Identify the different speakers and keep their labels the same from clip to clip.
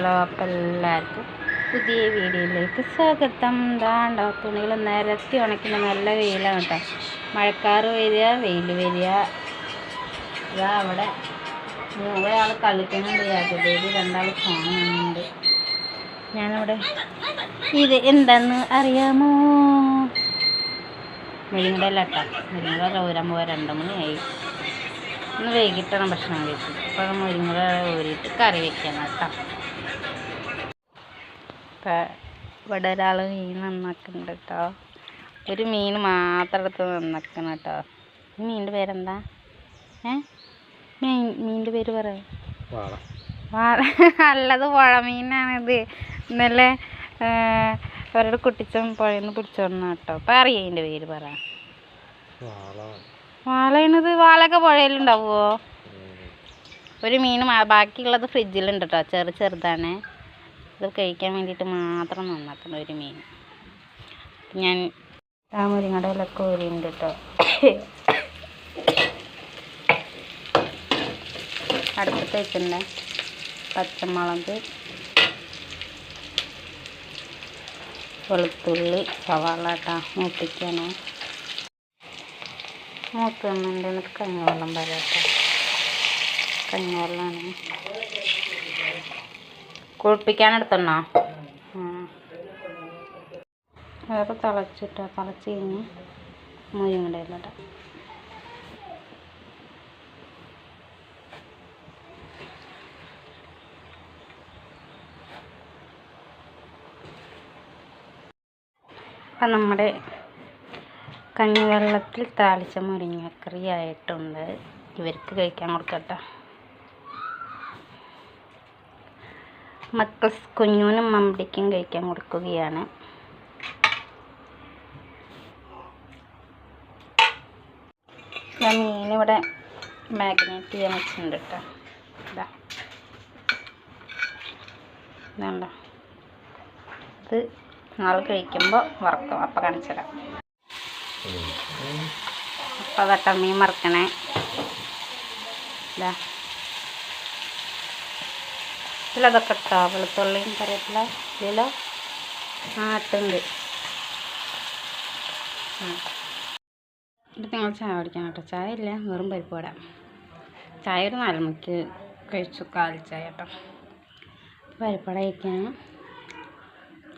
Speaker 1: Hello അപ്പം എല്ലാവർക്കും പുതിയ വീഡിയോയിലേക്ക് സ്വാഗതം. ദാണ്ടോ തുണികൾ നിരത്തി ഉണക്കുന്ന നല്ല വെയിലാണ് കേട്ടോ. മഴക്കാറ് വരിക വെയിൽ വരിക. ഇതാ അവിടെ മൂന്നാൾ കളിക്കുന്നുണ്ട്. യാതൊരു രണ്ടാൾ ഫോൺ കാണുന്നുണ്ട്. ഞാനവിടെ ഇത് എന്താന്ന് അറിയാമോ? കേട്ടോ മുരിങ്ങട ഊരാൻ പോകാൻ രണ്ട് മണിയായി. ഇന്ന് വൈകിട്ടാണ് ഭക്ഷണം കഴിച്ചത്. അപ്പോൾ മുരിങ്ങ ഊരിയിട്ട് കറി വെക്കണം കേട്ടോ. ഇപ്പം ഇവിടെ ഒരാൾ മീൻ നന്നാക്കുന്നുണ്ട് കേട്ടോ ഒരു മീൻ മാത്രം എടുത്ത് നന്നാക്കണം കേട്ടോ ഈ മീനിന്റെ പേരെന്താ? ഏ? മീൻ മീനിന്റെ പേര് പറ നല്ലത് പുഴ മീനാണിത്. ഇന്നലെ അവരുടെ കുട്ടിച്ചൻ പുഴയിൽ നിന്ന് പിടിച്ചോണം കേട്ടോ അപ്പം അറിയാം ഇതിന്റെ പേര് പറ.
Speaker 2: വാള.
Speaker 1: വാളയാണിത്. വാളയൊക്കെ പുഴയിലുണ്ടാവുമോ ഒരു മീൻ ബാക്കിയുള്ളത് ഫ്രിഡ്ജിലുണ്ട് കേട്ടോ ചെറു ചെറുതാണ്. ഇത് കഴിക്കാൻ വേണ്ടിയിട്ട് മാത്രം നന്നാക്കുന്ന ഒരു മീൻ. ഞാൻ ആ മുരിങ്ങടയിലൊക്കെ ഊരിയുണ്ട് കേട്ടോ. അടുപ്പത്ത് വെച്ചിട്ടുണ്ട് പച്ചമുളക് വെളുത്തുള്ളി സവാള കേട്ടോ. വന്നിട്ട് എന്നിട്ട് കഞ്ഞിവെള്ളം വരാട്ടോ കഞ്ഞിവെള്ളമാണ്. കുളിപ്പിക്കാനെടുത്തണ്ണോ. അതൊക്കെ തിളച്ചിട്ടോ? തിളച്ച് കഴിഞ്ഞ് മുരിങ്ങടയിലിടാം അപ്പം നമ്മുടെ കഞ്ഞിവെള്ളത്തിൽ താളിച്ച മുരിങ്ങക്കറി ആയിട്ടുണ്ട്. ഇവർക്ക് കഴിക്കാൻ കൊടുക്കട്ടെ. മക്കൾ കുഞ്ഞൂനും മമ്പിക്കും കഴിക്കാൻ കൊടുക്കുകയാണ്. ഞാൻ മീനിവിടെ മാഗ്നേറ്റ് ചെയ്യാൻ വെച്ചിട്ടുണ്ട് കേട്ടോ. ഇതാ. ഇതുണ്ടോ? ഇത് നാളെ കഴിക്കുമ്പോൾ വറക്കും. അപ്പം കാണിച്ചു തരാം. അപ്പം അതൊക്കെ മീൻ വറക്കണേ. ഇതാ. ഇതിലതൊക്കെ ഇട്ടാ വെളുത്തുള്ളിയും കറിവേപ്പില ഇതിലോ ആ ഇട്ടുണ്ട്. എന്നിട്ട് ഞങ്ങൾ ചായ കുടിക്കാൻ കേട്ടോ. ചായ ഇല്ല വെറും പരിപ്പ് വട. ചായ ഒരു നാല് മണിക്ക് കഴിച്ചു കാലി ചായ കേട്ടോ. പരിപ്പട കഴിക്കാൻ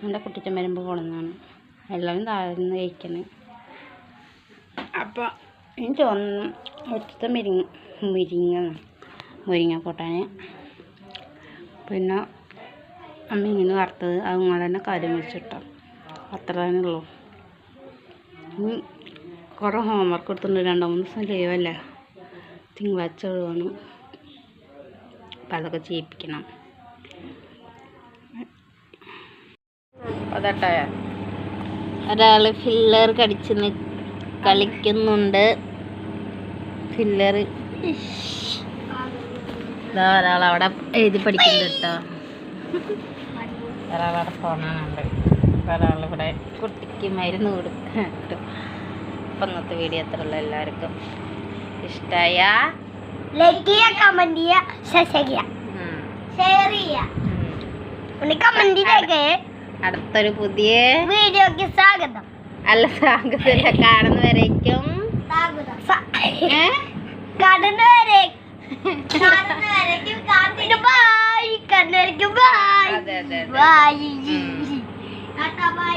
Speaker 1: എന്റെ കുട്ടിച്ചൻ വരുമ്പോൾ കൊള്ളുന്നതാണ് എല്ലാവരും താഴ്ന്ന് കഴിക്കുന്നത് അപ്പോൾ എനിക്ക് തോന്നുന്നു ഒറ്റത്തെ മുരിങ്ങ മുരിങ്ങ മുരിങ്ങ കൂട്ടാൻ പിന്നെ അമ്മ ഇങ്ങനെ വറുത്തത് അത് നിങ്ങൾ തന്നെ കാര്യം വെച്ചിട്ടോ അത്ര തന്നെ ഉള്ളൂ. ഇനി കുറേ ഹോംവർക്ക് കൊടുത്തിട്ടുണ്ട്. രണ്ടോ മൂന്ന് ദിവസം ലീവല്ലേ തിങ്കളാഴ്ച ഒഴിവാണ് അപ്പം അതൊക്കെ ചെയ്യിപ്പിക്കണം. അതട്ടെ. ഒരാൾ ഫില്ലർ കടിച്ച് കളിക്കുന്നുണ്ട്. ഫില്ലർ ഇതാ ഒരാളവിടെ എഴുതി പഠിക്കുന്നുണ്ട് കേട്ടോ. ഒരാളവിടെ ഫോണാണുണ്ട് ഒരാളിവിടെ കുട്ടിക്ക് മരുന്ന് കൊടുക്കുന്നുണ്ട് അപ്പം ഇന്നത്തെ വീഡിയോ അത്ര ഉള്ള എല്ലാവർക്കും. ഇഷ്ടമായ
Speaker 3: ലൈക്ക് ചെയ്യുക കമന്റ് ചെയ്യുക ഷെയർ ചെയ്യുക കമന്റ് ചെയ്തേക്കേ.
Speaker 1: അടുത്തൊരു പുതിയ
Speaker 3: വീഡിയോക്ക് സ്വാഗതം.
Speaker 1: അല്ല സ്വാഗതം കാണുന്നവരേക്കും
Speaker 3: സ്വാഗതം. കാണുന്നവരേക്കും ബൈ കണ്ണരയ്ക്കും ബൈ ബൈ